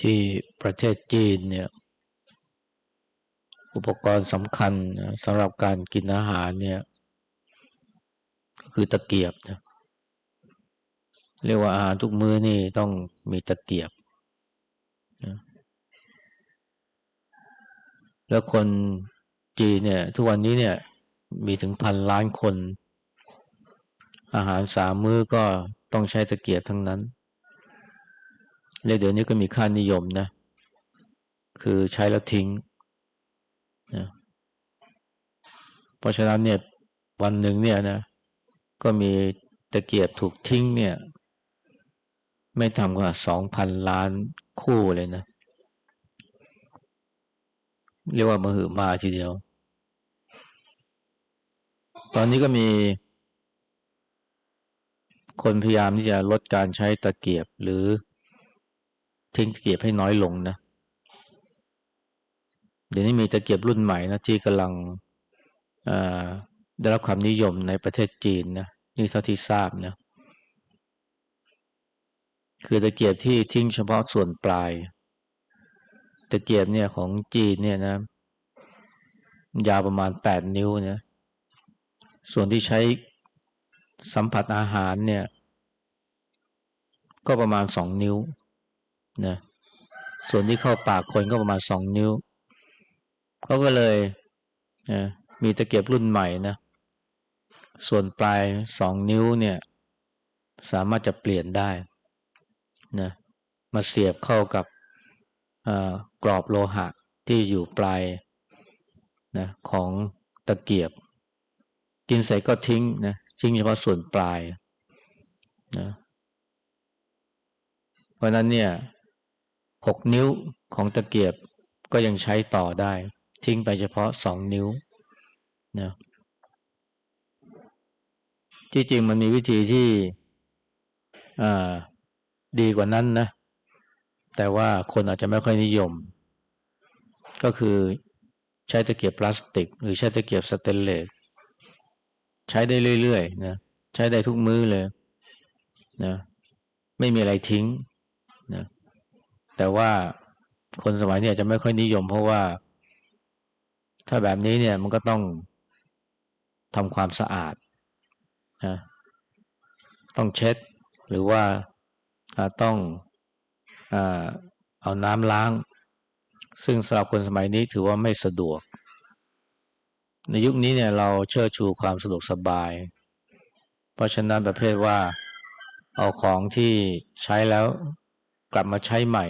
ที่ประเทศจีนเนี่ย อุปกรณ์สำคัญสำหรับการกินอาหารเนี่ย ก็คือตะเกียบนะเรียกว่าอาหารทุกมื้อนี่ต้องมีตะเกียบนะแล้วคนจีนเนี่ย ทุกวันนี้เนี่ย มีถึงพันล้านคน อาหารสามมื้อก็ต้องใช้ตะเกียบทั้งนั้น และเดี๋ยวนี้ก็มีค่านิยมนะ คือใช้แล้วทิ้งนะเพราะฉะนั้นเนี่ยวันหนึ่งเนี่ยนะ ก็มีตะเกียบถูกทิ้งเนี่ย ไม่ต่ำกว่าสองพันล้านคู่เลยนะ เรียกว่ามือหือมาทีเดียว ตอนนี้ก็มี คนพยายามที่จะลดการใช้ตะเกียบหรือ ทิ้งตะเกียบให้น้อยลงนะ เดี๋ยวนี้มีตะเกียบรุ่นใหม่นะที่กำลังได้รับความนิยมในประเทศจีนนะนี่เท่าที่ทราบนะคือตะเกียบที่ทิ้งเฉพาะส่วนปลาย ตะเกียบเนี่ยของจีนเนี่ยนะ ยาวประมาณแปดนิ้วเนี่ยส่วนที่ใช้สัมผัสอาหารเนี่ย ก็ประมาณสองนิ้ว นะส่วนที่เข้าปากคนก็ประมาณสองนิ้วเขาก็เลยนะมีตะเกียบรุ่นใหม่นะส่วนปลายสองนิ้วเนี่ย สามารถจะเปลี่ยนได้นะมาเสียบเข้ากับกรอบโลหะที่อยู่ปลายนะของตะเกียบ กินใส่ก็ทิ้งนะทิ้งเฉพาะส่วนปลายนะเพราะนั้นเนี่ย หกนิ้วของตะเกียบก็ยังใช้ต่อได้ ทิ้งไปเฉพาะสองนิ้วนะที่จริงมันมีวิธีที่ดีกว่านั้นนะ แต่ว่าคนอาจจะไม่ค่อยนิยม ก็คือใช้ตะเกียบพลาสติก หรือใช้ตะเกียบสเตนเลสใช้ได้เรื่อยๆนะใช้ได้ทุกมื้อเลยนะไม่มีอะไรทิ้งนะ แต่ว่าคนสมัยนี้จจะไม่ค่อยนิยม เพราะว่า ถ้าแบบนี้เนี่ยมันก็ต้องทำความสะอาดนะต้องเช็ด หรือว่าต้องเอาน้ำล้าง ซึ่งสำหรับคนสมัยนี้ถือว่าไม่สะดวก ในยุคนี้เนี่ยเราเชิดชูความสะดวกสบาย เพราะฉะนั้นประเภทว่าเอาของที่ใช้แล้วกลับมาใช้ใหม่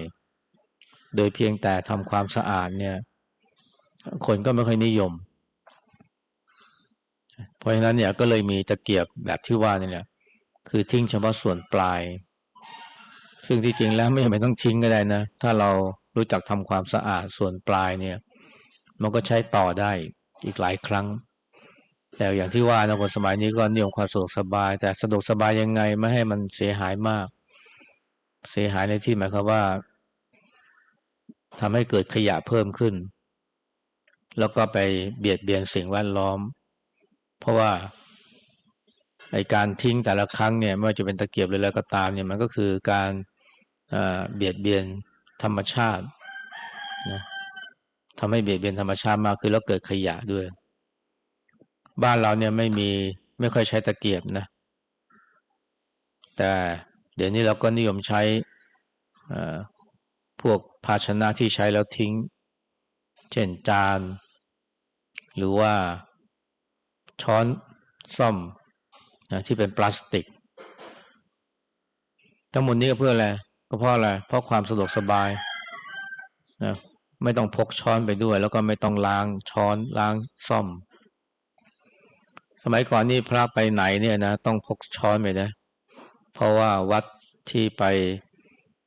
โดยเพียงแต่ทำความสะอาดเนี่ย คนก็ไม่ค่อยนิยม เพราะฉะนั้นเนี่ยก็เลยมีตะเกียบแบบที่ว่านี่แหละคือทิ้งเฉพาะส่วนปลาย ซึ่งที่จริงแล้วไม่จำเป็นต้องทิ้งก็ได้นะ ถ้าเรารู้จักทำความสะอาดส่วนปลายเนี่ย มันก็ใช้ต่อได้อีกหลายครั้ง แต่อย่างที่ว่านะคนสมัยนี้ก็นิยมความสะดวกสบาย แต่สะดวกสบายยังไงไม่ให้มันเสียหายมาก เสียหายในที่หมายความว่า ทำให้เกิดขยะเพิ่มขึ้น แล้วก็ไปเบียดเบียนสิ่งแวดล้อม เพราะว่าในการทิ้งแต่ละครั้งเนี่ยไม่ว่าจะเป็นตะเกียบหรืออะไรก็ตามเนี่ยมันก็คือการเบียดเบียนธรรมชาตินะทำให้เบียดเบียนธรรมชาติมากคือแล้วเกิดขยะด้วย บ้านเราเนี่ยไม่มีไม่ค่อยใช้ตะเกียบนะ แต่เดี๋ยวนี้เราก็นิยมใช้ พวกภาชนะที่ใช้แล้วทิ้ง เช่นจาน หรือว่าช้อนซ่อมนะที่เป็นพลาสติก ทั้งหมดนี้ก็เพื่ออะไรก็เพราะอะไรเพราะความสะดวกสบายนะไม่ต้องพกช้อนไปด้วย แล้วก็ไม่ต้องล้างช้อนล้างซ่อม สมัยก่อนนี่พระไปไหนเนี่ยนะต้องพกช้อนไปนะ เพราะว่าวัดที่ไป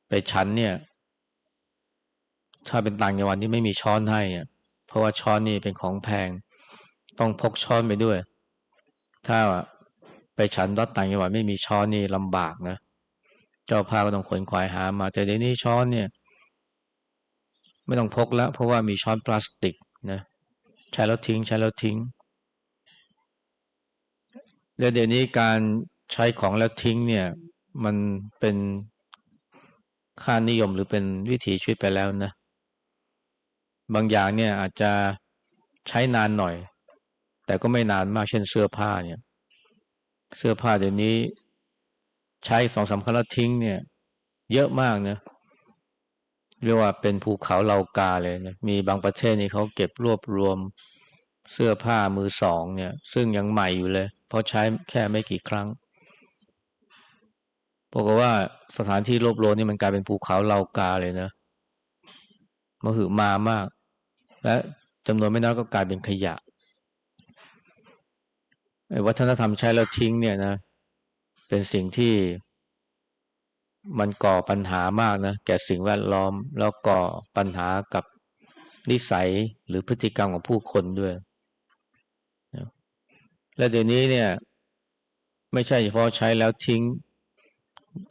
ไปชั้นเนี่ย ถ้าเป็นต่างจังหวัดที่ไม่มีช้อนให้อะเพราะว่าช้อนนี่เป็นของแพง ต้องพกช้อนไปด้วย ถ้าไปฉันรัดต่างจังหวัดไม่มีช้อนนี่ลำบากนะเจ้าพาก็ต้องขนควายหามาแต่เดี๋ยวนี้ช้อนเนี่ย ไม่ต้องพกแล้ว เพราะว่ามีช้อนพลาสติกนะใช้แล้วทิ้ง ใช้แล้วทิ้งแล้วเดี๋ยวนี้การใช้ของแล้วทิ้งเนี่ย มันเป็นค่านิยมหรือเป็นวิถีชีวิตไปแล้วนะ บางอย่างเนี่ยอาจจะใช้นานหน่อย แต่ก็ไม่นานมากเช่นเสื้อผ้าเนี่ย เสื้อผ้าเดี๋ยวนี้ ใช้สองสามครั้งแล้วทิ้งเนี่ย เยอะมากนะเรียกว่าเป็นภูเขาเลากาเลยนะมีบางประเทศนี่เขาเก็บรวบรวมเสื้อผ้ามือสองเนี่ย ซึ่งยังใหม่อยู่เลย เพราะใช้แค่ไม่กี่ครั้งบอกว่าสถานที่รวบรวมนี่มันกลายเป็นภูเขาเลากาเลยนะมหึมามาก และจำนวนไม่น้อยก็กลายเป็นขยะวัฒนธรรมใช้แล้วทิ้งเนี่ยนะ เป็นสิ่งที่มันก่อปัญหามากนะ แก่สิ่งแวดล้อม แล้วก่อปัญหากับนิสัยหรือพฤติกรรมของผู้คนด้วยและเดี๋ยวนี้เนี่ย ไม่ใช่เฉพาะใช้แล้วทิ้ง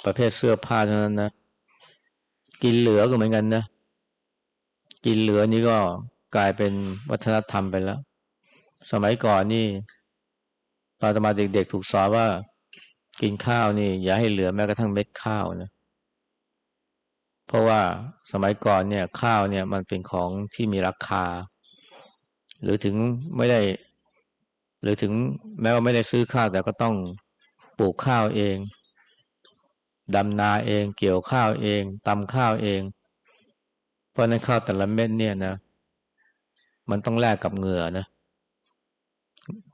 ประเภทเสื้อผ้าเท่านั้นนะ กินเหลือก็เหมือนกันนะ กินเหลือนี่ก็ กลายเป็นวัฒนธรรมไปแล้ว สมัยก่อนนี่ตอนมาเด็กๆถูกสอนว่า กินข้าวนี่ อย่าให้เหลือแม้กระทั่งเม็ดข้าวนะ เพราะว่าสมัยก่อนเนี่ย ข้าวเนี่ยมันเป็นของที่มีราคา หรือถึงไม่ได้ หรือถึงแม้ว่าไม่ได้ซื้อข้าวแต่ก็ต้องปลูกข้าวเองดำนาเอง เกี่ยวข้าวเองตำข้าวเอง เพราะในข้าวแต่ละเม็ดเนี่ยนะ มันต้องแลกกับเหงื่อนะ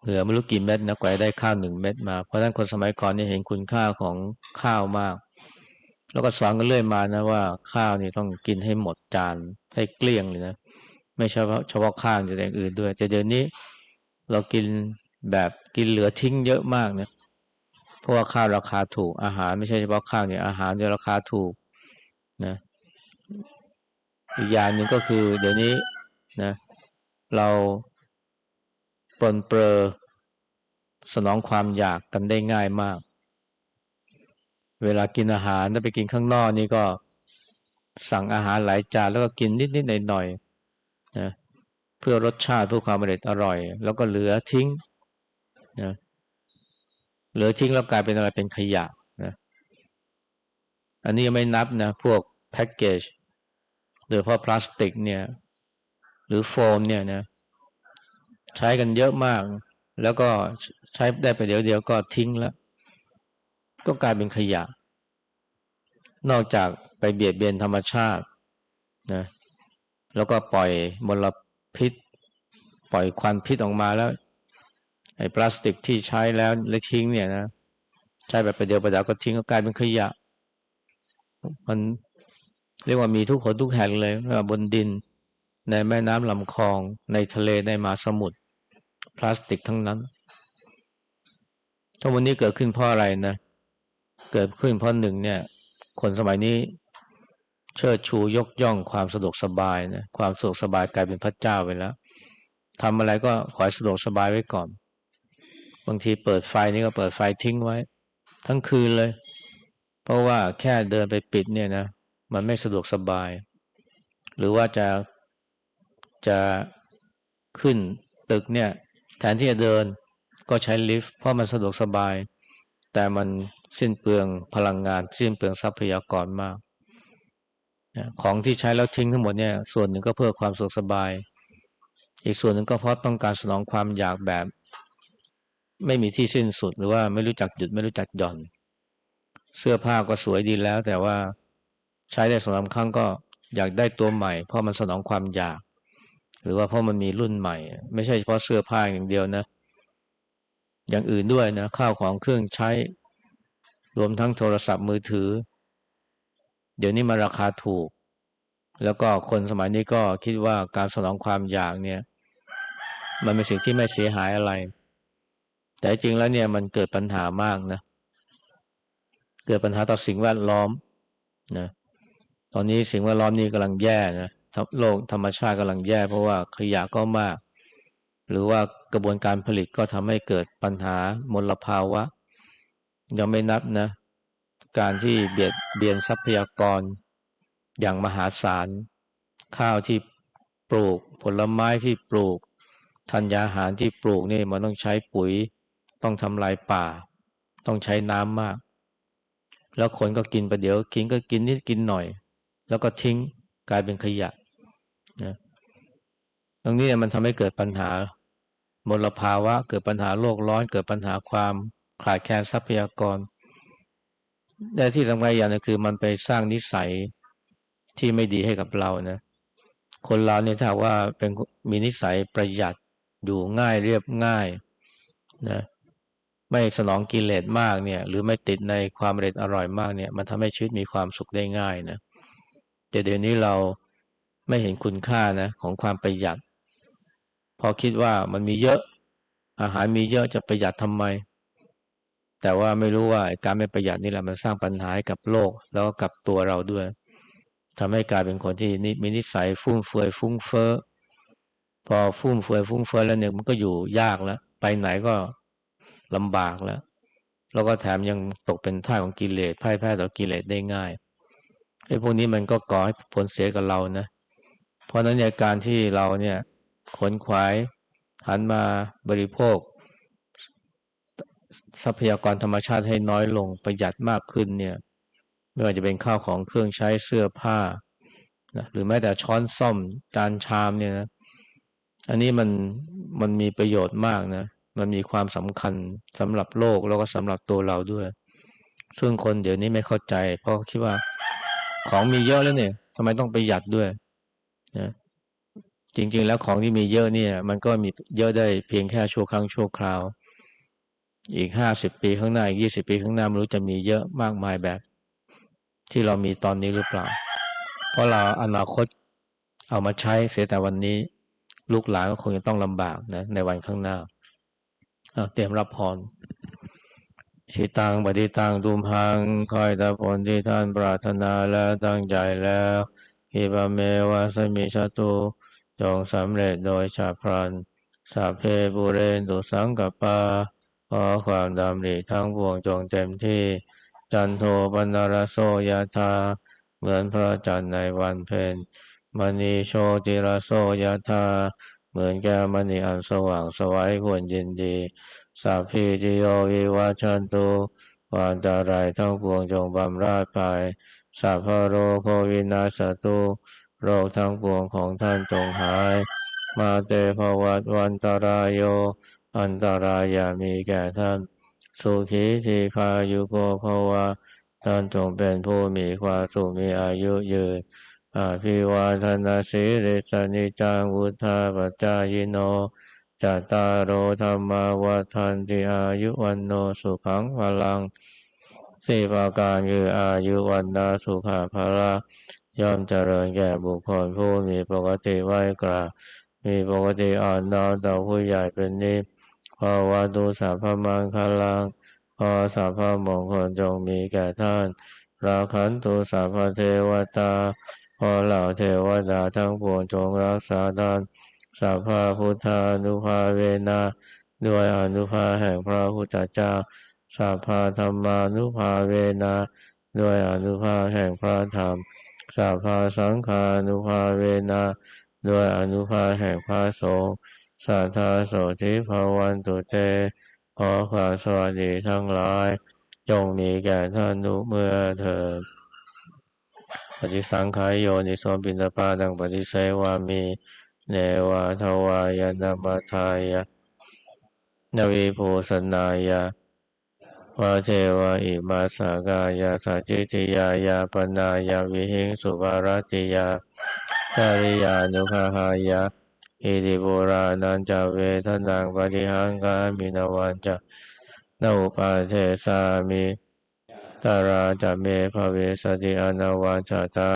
เหงื่อไม่รู้กี่เม็ดนะกว่าได้ข้าวหนึ่งเม็ดมา เพราะฉะนั้นคนสมัยก่อนนี่เห็นคุณค่าของข้าวมาก แล้วก็สอนกันเรื่อยมานะว่าข้าวนี่ต้องกินให้หมดจานให้เกลี้ยงเลยนะไม่เฉพาะเฉพาะข้าวแต่งอื่นด้วยแต่เดี๋ยวนี้เรากินแบบกินเหลือทิ้งเยอะมากเนี่ยราะว่าข้าวราคาถูกอาหารไม่ใช่เฉพาะข้าวเนี่ยอาหารเนี่ยราคาถูกนะอีกอย่างหนึ่งก็คือเดี๋ยวนี้นะเเราปลนเปลอสนองความอยากกันได้ง่ายมาก เวลากินอาหารถ้าไปกินข้างนอกนี่ก็สั่งอาหารหลายจานแล้วก็กินนิดๆหน่อยๆนะเพื่อรสชาติเพื่อความอร่อยอร่อย แล้วก็เหลือทิ้งนะเหลือทิ้งแล้วกลายเป็นอะไรเป็นขยะนะอันนี้ยังไม่นับนะ พวกแพ็กเกจโดยเฉพาะพลาสติกเนี่ย หรือโฟมเนี่ยนะใช้กันเยอะมาก แล้วก็ใช้ได้ไปเดี๋ยวเดียวก็ทิ้งแล้ว ก็กลายเป็นขยะ นอกจากไปเบียดเบียนธรรมชาตินะแล้วก็ปล่อยมลพิษ ปล่อยควันพิษออกมาแล้วไอ้พลาสติกที่ใช้แล้วและทิ้งเนี่ยนะใช้แบบประเดียวประดาวก็ทิ้งก็กลายเป็นขยะ มันเรียกว่ามีทุกคนทุกแห่งเลยว่าบนดิน ในแม่น้ำลำคลองในทะเลในมหาสมุทรพลาสติกทั้งนั้นทั้งวันนี้เกิดขึ้นเพราะอะไรนะ เกิดขึ้นเพราะหนึ่งเนี่ย คนสมัยนี้เชิดชูยกย่องความสะดวกสบายนะความสะดวกสบายกลายเป็นพระเจ้าไปแล้วทำอะไรก็ขอให้สะดวกสบายไว้ก่อน บางทีเปิดไฟนี่ก็เปิดไฟทิ้งไว้ ทั้งคืนเลย เพราะว่าแค่เดินไปปิดเนี่ยนะมันไม่สะดวกสบาย หรือว่าจะ จะขึ้นตึกเนี่ยแทนที่จะเดินก็ใช้ลิฟต์เพราะมันสะดวกสบาย แต่มันสิ้นเปลืองพลังงาน สิ้นเปลืองทรัพยากรมาก ของที่ใช้แล้วทิ้งทั้งหมดเนี่ยส่วนหนึ่งก็เพื่อความสะดวกสบาย อีกส่วนหนึ่งก็เพราะต้องการสนองความอยากแบบ ไม่มีที่สิ้นสุดหรือว่าไม่รู้จักหยุดไม่รู้จักหย่อน เสื้อผ้าก็สวยดีแล้ว แต่ว่าใช้ได้สองสาครั้งก็อยากได้ตัวใหม่ เพราะมันสนองความอยาก หรือว่าเพราะมันมีรุ่นใหม่ ไม่ใช่เฉพาะเสื้อผ้าอย่างเดียวนะ อย่างอื่นด้วยนะข้าวของเครื่องใช้ รวมทั้งโทรศัพท์มือถือ เดี๋ยวนี้มาราคาถูก แล้วก็คนสมัยนี้ก็คิดว่าการสนองความอยากเนี่ย มันเป็นสิ่งที่ไม่เสียหายอะไร แต่จริงแล้วเนี่ยมันเกิดปัญหามากนะ เกิดปัญหาต่อสิ่งแวดล้อมนะตอนนี้สิ่งแวดล้อมนี่กำลังแย่นะ โลกธรรมชาติกำลังแย่ เพราะว่าขยะก็มาก หรือว่ากระบวนการผลิตก็ทำให้เกิดปัญหามลภาวะ ยังไม่นับนะ การที่เบียดเบียนทรัพยากรอย่างมหาศาล ข้าวที่ปลูกผลไม้ที่ปลูกธัญญาหารที่ปลูกนี่มันต้องใช้ปุ๋ย ต้องทำลายป่า ต้องใช้น้ำมาก แล้วคนก็กินไปเดี๋ยวกินก็กินนิดกินหน่อย แล้วก็ทิ้งกลายเป็นขยะ นะตรงนี้มันทำให้เกิดปัญหามลภาวะ เกิดปัญหาโลกร้อน เกิดปัญหาความขาดแคลนทรัพยากรแต่ที่สำคัญอย่างนึงคือมันไปสร้างนิสัยที่ไม่ดีให้กับเรานะคนเราเนี่ยถ้าว่าเป็นมีนิสัยประหยัดอยู่ง่ายเรียบง่ายนะไม่สนองกิเลสมากเนี่ย หรือไม่ติดในความเร็ดอร่อยมากเนี่ย มันทำให้ชีวิตมีความสุขได้ง่ายนะแต่เดี๋ยวนี้เรา ไม่เห็นคุณค่านะของความประหยัด พอคิดว่ามันมีเยอะ อาหารมีเยอะจะประหยัดทำไม แต่ว่าไม่รู้ว่าการไม่ประหยัดนี่แหละมันสร้างปัญหาให้กับโลก แล้วก็กับตัวเราด้วยทำให้กลายเป็นคนที่มีนิสัยฟุ่มเฟือยฟุ้งเฟ้อพอฟุ่มเฟือยฟุ้งเฟ้อแล้วเนี่ยมันก็อยู่ยากแล้ว ไปไหนก็ลำบากแล้ว แล้วก็แถมยังตกเป็นท่าของกิเลสพ่ายแพ้ต่อกิเลสได้ง่ายไอ้พวกนี้มันก็ก่อให้ผลเสียกับเรานะ เพราะนั้นในการที่เราเนี่ยขนขวายหันมาบริโภค ทรัพยากรธรรมชาติให้น้อยลงประหยัดมากขึ้นเนี่ยไม่ว่าจะเป็นข้าวของเครื่องใช้เสื้อผ้านะหรือแม้แต่ช้อนซ่อมจานชามเนี่ยนะอันนี้มันมันมีประโยชน์มากนะมันมีความสำคัญสำหรับโลกแล้วก็สำหรับตัวเราด้วย ซึ่งคนเดี๋ยวนี้ไม่เข้าใจ เพราะคิดว่าของมีเยอะแล้วเนี่ยทำไมต้องประหยัดด้วย นะจริง ๆ แล้วของที่มีเยอะเนี่ย มันก็มีเยอะได้เพียงแค่ชั่วครั้งชั่วคราว อีกห้าสิบปีข้างหน้าอีกยี่สิบปีข้างหน้าไม่รู้จะมีเยอะมากมายแบบ ที่เรามีตอนนี้หรือเปล่า เพราะเราอนาคตเอามาใช้เสียแต่วันนี้ ลูกหลานก็คงจะต้องลำบากนะในวันข้างหน้าเตรียมรับพรชิตังปฏิตังตุมพังคอยตาผลที่ท่านปรารถนาแล้วตั้งใจแล้ว ฮิบาเมวาสมิชตุจงสำเร็จโดยชาพรันสัพเพบุเรนตุสังกปาขอความดำริทั้งปวงจงเต็มที่ จันโทปนารโสยธาเหมือนพระจันทร์ในวันเพ็ญมณีโชติรโสยธาเหมือนแก้วมณีอันสว่างสวัยควรยินดีสัพพิจิโยวิวัชันตุ วันตารายทั้งปวงจงบำราดไปสัพโรโควินาสตุโรคทั้งปวงของท่านจงหาย มาเตภวัตวันตารายโย อันตรายามีแก่ท่าน สุขีทีคายุโกภวะท่านจงเป็นผู้มีความสุขมีอายุยืนอาภิวาทนาสีริสนิจังวุธาปจายโน จัตตารโอธรรมวัฏันติอายุวันโนสุขังพลังสี่ประการคืออายุวันนาสุขาภละย่อมเจริญแก่บุคคลผู้มีปกติไหวกรามีปกติอ่อนน้อมต่อผู้ใหญ่เป็นนิพพอวาตุสัพพมังคลังพอสัพพมงคลจงมีแก่ท่านราคันตุสัพพเทวตาพอเหล่าเทวดาทั้งปวงจงรักษาท่าน สัพพพุทธานุภาเวนะด้วยอนุภาแห่งพระพุทธเจ้าสัพพาธรรมานุภาเวนะด้วยอนุภาแห่งพระธรรมสัพพาสังฆานุภาเวนะด้วยอนุภาแห่งพระสงฆ์สัทธาโสธิภาวันตุเต ขอความสวัสดีทั้งหลายจงมีแก่ท่านทุกเมื่อเถิดปฏิสังขายโยนิสมปินตปาดังปฏิเสวามี เนวาทวายนามาทายะนวีภูสนายาวาเทวะอิมาสากายาสัจิติยายาปนายาวิหิงสุภารติยาจาริยานุภาหายาอิติปุรานันจเวทนังปฏิหังกามินวันจะนาอุปาเทสามิตาราจะเมภเวสติอนาวันจตา